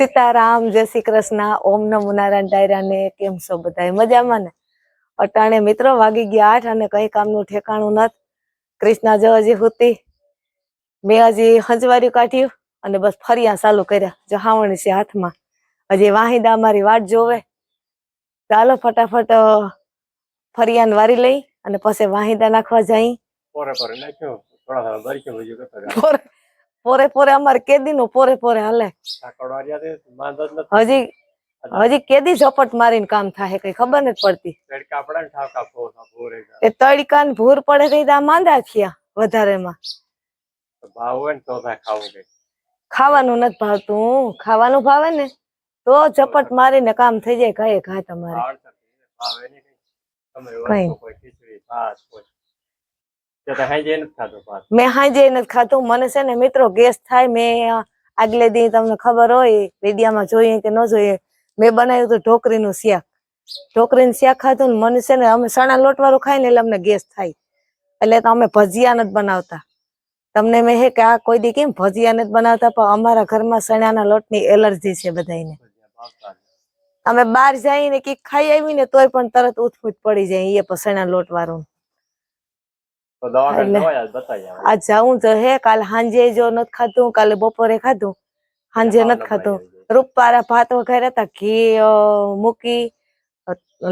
સીતારામ જય શ્રી કૃષ્ણ ઓમ નમો નારાયણ ડાયરાને કેમ છો બધા મજામાં ને? અટાણે મિત્રો વાગી ગયા આઠ અને કઈ કામનું ઠેકાણું નથી. કૃષ્ણા જો હજી હુતી. મેં હજી હંજવાર્યું કાઢ્યું અને બસ ફરિયા ચાલુ કર્યા. જહાવણી છે હાથમાં. હજી વાહિદા મારી વાટ જોવે. ચાલો ફટાફટ ફરિયાને વારી લઈ અને પછી વાહિદા નાખવા જઈ પોરે પોરે અમારે કેદી નું પોરે પોરે હાલે. હજી હજી કેદી ઝપટ મારીને કામ થાય કઈ ખબર નથી પડતી. એ તડકા ને ભૂર પડે કઈ આ માંદા થયા ખાવું કઈ. ખાવાનું નથી ભાવતું ખાવાનું ભાવે ને તો ઝપટ મારીને કામ થઈ જાય કઈ ઘા તમારે કઈ. મેં હાજે નથી ખાતું મને છે ને મિત્રો ગેસ થાય. મેં આગલે દી તમને ખબર હોય, વિડીયામાં જોઈએ કે ન જોઈએ, મેં બનાવ્યું હતું ઢોકરીનું શાક. ઢોકરીનું શાક ખાતું મને છે ને અમે સણા લોટ વાળું ખાય ને એટલે અમને ગેસ થાય. એટલે તો અમે ભજીયા નથી બનાવતા. તમને મેં હે કે આ કોઈ દી કેમ ભજીયા નથી બનાવતા, પણ અમારા ઘરમાં સણાના લોટની એલર્જી છે બધાને. અમે બહાર જઈને કંઈક ખાઈ આવી ને તોય પણ તરત ઉથમુથ પડી જાય એ પણ ચણા લોટ વાળું આજ જાઉં તો હે કાલ સાંજે જો નથી ખાધું કાલે બપોરે ખાધું. સાંજે નથી ખાધું. રૂપારા ભાત વઘાર્યા હતા ઘી મૂકી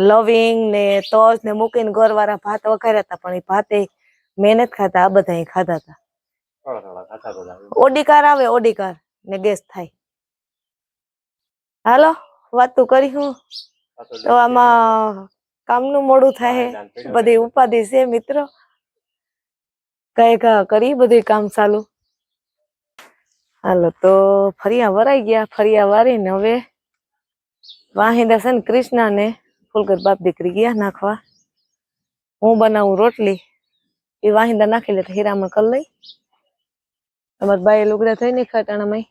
લવિંગ ને તજ ને મૂકીને ગોરવાળા ભાત વગેરે હતા પણ એ ભાતે મહેનત ખાતા આ બધા ખાધા હતા. ઓડીકાર આવે ઓડીકાર ને ગેસ થાય. હાલો વાતું કરી હું. તો આમાં કામનું મોડું થાય બધી ઉપાધિ છે મિત્રો. કઈ કરી બધું કામ ચાલુ? હાલો, તો ફરિયા વરાઈ ગયા ફરિયા વારીને હવે વાહિંદા છે ને કૃષ્ણા ને ફૂલગર બાપ દીકરી ગયા નાખવા. હું બનાવું રોટલી, એ વાહિંદા નાખી લે હીરામણ કરી લઈ. તમારા બાઈ લુગડા થઈ નહીં ખટાણામાં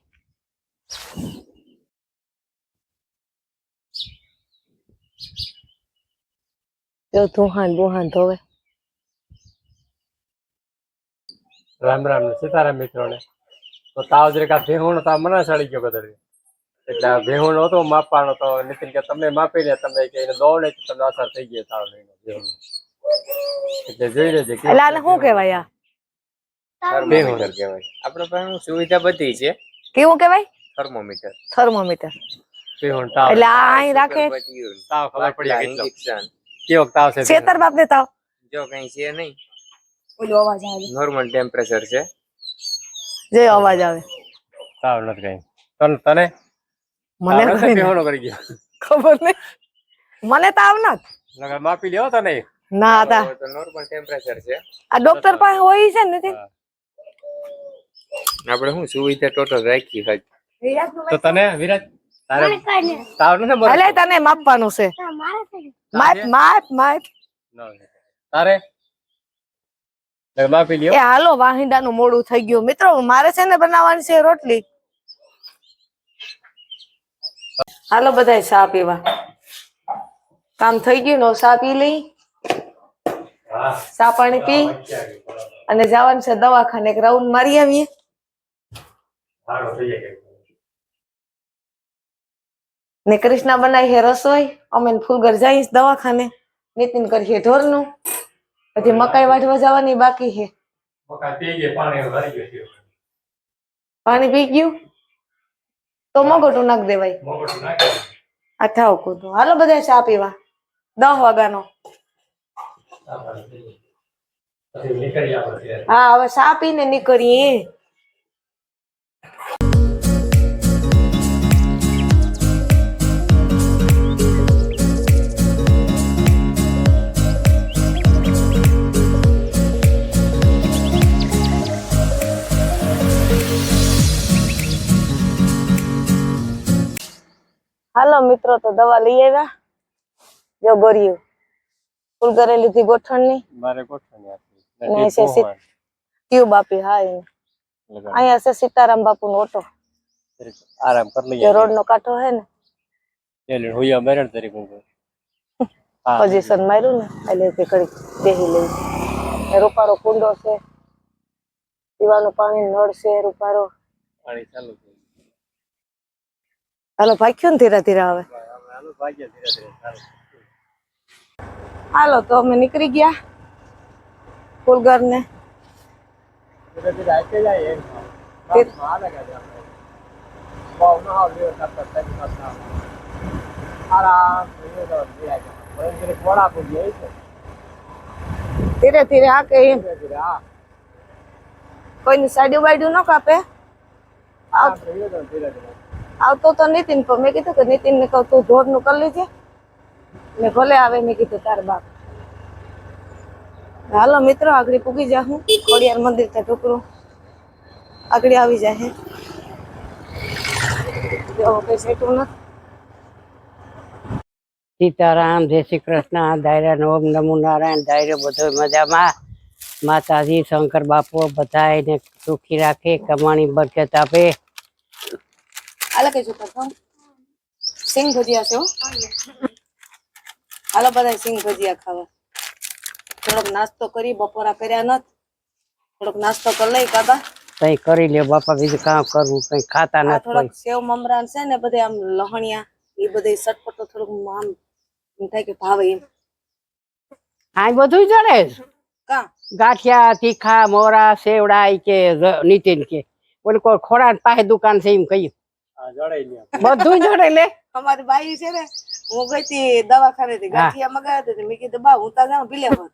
તું હાન બુહાન ધોવે. રામ રામ ને સીતારામ મિત્રોને. તો તાવ જરીક આ ભેહુણ તાવ મને ચડી ગયો બધા. એટલે આ ભેહુણ હતો માપવાનો તો નીતિન કે તમે માપી લે તમે કે એને દોડ ને તમને અસર થઈ ગઈ તાવ લઈને ભેહુણ એટલે જોઈ લેજે એટલે આને શું કહેવાય આ? ભેહુણ કહેવાય. આપણે પાસે સુવિધા બધી છે. કેવું કહેવાય? થર્મોમીટર. થર્મોમીટર. ભેહુણ તાવ. એટલે આ અહીં રાખે? તાવ ખબર પડી કેટલો કેવો તાવ છે છેતર બાપ ને તાવ? જો કઈ છે નહીં. ઓલો અવાજ આવે. નોર્મલ ટેમ્પરેચર છે. જે અવાજ આવે. તાવ નથી કઈ. તને તને? મને. ભેહુણો કરી ગયો. ખબર નહીં મને તાવ નત નકર માપી લેવો તને. ના હતા નોર્મલ ટેમ્પરેચર છે. આ ડોક્ટર પાસે હોય છે ને નથી? આપણે શું સુવિધા ટોટલ રાખી હોય? તો તને વિરાજ તારે તાવ નથી ભલે તને માપવાનું છે. માપ માપ માપ. તારે? લ્યો. એ હાલો વાહિંદાનું મોડું થઈ ગયું. મિત્રો મારે છે ને બનાવવાની છે રોટલી. હાલો બધા ચા પીવા. કામ થઈ ગયું નો ચા પી લઈ. ચા પાણી પી. અને જવાનું છે દવાખાને. એક રાઉન્ડ મારી આવીએ. ને કૃષ્ણા બનાવી હે રસોઈ. અમે ફૂલગર જઈશ દવાખાને. નીતિન કરીએ ઢોરનું. પછી મકાઈ વાઢવા જવાની બાકી છે. પાણી પી ગયું? તો મગોટું નાખ દેવાય. આ થાવ કૂદું. હાલો બધા ચા પીવા. દસ વાગ્યાનો. હા હવે ચા પીને નીકળીએ. હાલો મિત્રો તો દવા લઈ આવ્યા. જો ગોરિયું ફૂલ કરે લીધી ગોઠણની. મારે ગોઠણની આપી. ને છે ટ્યુબ આપી હા એની. અહીંયા છે સીતારામ બાપુ નો ઓટો આરામ કરી લઈએ રોડ નો કાંઠો હે ને. એટલે હોયા મેરણ તરીકે પોઝિશન માર્યું ને એટલે તે કડી બેહી લઈ. રોપારો કુંડો છે. પીવાનું પાણી નળ છે રૂપારો. પાણી ચાલુ છે. હાલો, ભાગ્યો ને ધીરે ધીરે હવે. હાલો, તો અમે નીકળી ગયા ફૂલગર ને ધીરે ધીરે હાલે કે કંઈ કોઈની સાઈડ બાઈડ ન કાપે? ધીરે ધીરે. આવતો તો નીતિન, પણ મેં કીધું કે નીતિન ને કહું, તું ઢોરનું કરી લેજે. ને ભલે આવે, મેં કીધું, તાર બાપ. હાલો મિત્રો, આગળ પૂગી જા હું, ખોડિયાર મંદિર ત્યાં ઢોકરું આગળ આવી જાય સીતારામ, જય શ્રી કૃષ્ણ દાયરા ઓમ નમો નારાયણ દાયરો બધો મજામાં. માતાજી, શંકર બાપુ બધાને સુખી રાખે, કમાણી બરકત આપે. જોતા ખાઉં સિંગ ભજીયા છે હો. હાલો બધા સિંગ ભજીયા ખાવા. થોડોક નાસ્તો કરી બપોરા કર્યા નત. થોડોક નાસ્તો કરી લઈ કાકા. કઈ કરી લે બાપા બીજું કામ કરવું કઈ ખાતા નથી થોડોક સેવ મમરાન છે ને બધે આમ લહણિયા એ બધે સટપટો થોડુંક આમ એમ થાય કે ભાવે એમ. આ બધું જડે. કા? ગાંઠિયા તીખા મોરા સેવડા કે નીતિન કે. ઓલી કોઈ ખોરાક પાસે દુકાન છે એમ કહ્યું હા. બધું જડે લે. અમારી બાઈ છે ને હું ગઈ હતી દવાખાને થી ગાંઠિયા મગાવ્યા હતા મેં કીધું બા હું તા જાઉં પીલે હોત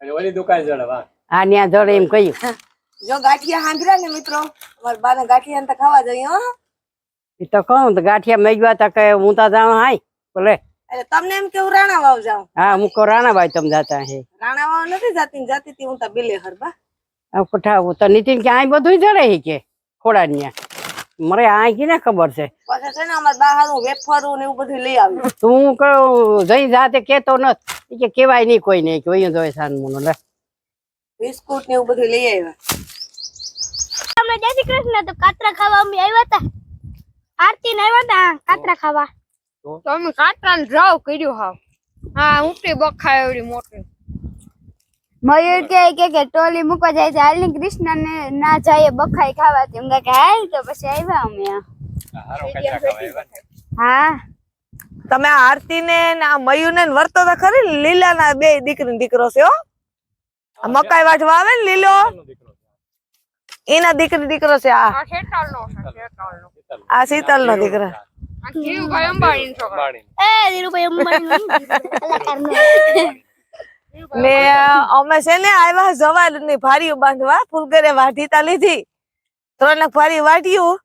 અને ઓલી દુકાન જડે વાહ. આ ન્યા જડે એમ કહ્યું. જો ગાંઠિયા હાંધરા ને મિત્રો અમારા બાને ગાંઠિયા ને તો ખાવા જઈએ હો. એ તો કહું તો ગાંઠિયા મેગવા તા કે હું તા જાઉં હાય. બોલે એટલે તમને એમ કેવું રાણા વાવ જાઉં? હા મુકો રાણાભાઈ તમે જાતા હે. રાણા વાવ નથી જાતી ને જાતી તી હું તા બિલે હરબા આ પઠાવું તો નીતિન કે આ બધું જડે હે કે? ખોડા ન્યા મરે આ કે ને ખબર છે. પછી છે ને અમારા બા વેફરું ને એવું બધું લઈ આવ્યું. તું કહું જઈ જાતે કેતો નત કે કેવાય નહીં કોઈ નહીં કે વયું જોય સાન મુનો લે. બિસ્કુટ ને એવું બધું લઈ આવ્યા. અમે જય શ્રી કૃષ્ણ તો કાતરા ખાવા અમે આવ્યા હતા આરતી ને આવ્યા હતા કાતરા ખાવા. તો અમે કાંટા ને ડ્રાવ કર્યું હાવ. હા ઊંટી બખાય એવડી મોટી. મયુર કે કે કે ટોલી મૂકવા જાય છે. હાલ કૃષ્ણ ને ના જાય બખાઈ ખાવા તેમ કે હાલ તો પછી આવ્યા અમે. હા તમે આરતી ને ને આ મયુર ને વર્તો તો ખરી ને? લીલા ના બે દીકરી ને દીકરો છે હો. આ મકાઈ વાટવા આવે ને લીલો? એનો દીકરો દીકરી છે આ. આ નો નો શીતલ નો દીકરો. ધીરુભાઈ અંબાણી છોકરા. એ ધીરુભાઈ અંબાણી કલાકાર ને અમે છે ને આવ્યા જવાલની ભારીઓ બાંધવા ફૂલગરે વાઢીતા લીધી. ત્રણ ભારી વાઢ્યું.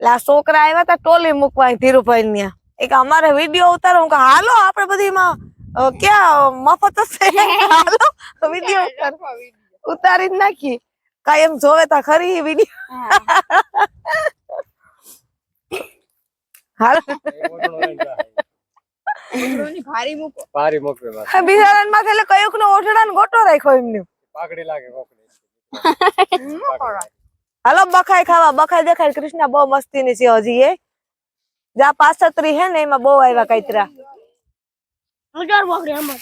એટલે આ છોકરા આવ્યા તા ટોલી મૂકવા ધીરુભાઈ ત્યાં એક અમારે વીડિયો ઉતારો હું હાલો આપણે બધીમાં ક્યાં મફત હશે? હાલો વીડિયો ઉતાર ઉતારી જ નાખી. એમ જોવે તા ખરી વીડિયો. હાલો. એ મૂકો. ભારી મૂકો પારી મોકલે બસ. માથે એટલે કયુક નો ઓઢડા ને ગોટો રાખ્યો એમને. પાઘડી લાગે કોકની. હાલો બખાઈ ખાવા બખાઈ દેખાય કૃષ્ણ બહુ મસ્તી ની છે હજી એ જા પાસત્રી હે ને એમાં બહુ આવ્યા કૈતરા. મુજોર બોકડી અમાર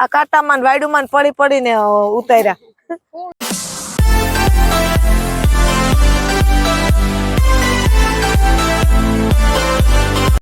આ કાટામાં વાયડુમાં પડી પડીને ઉતાર્યા.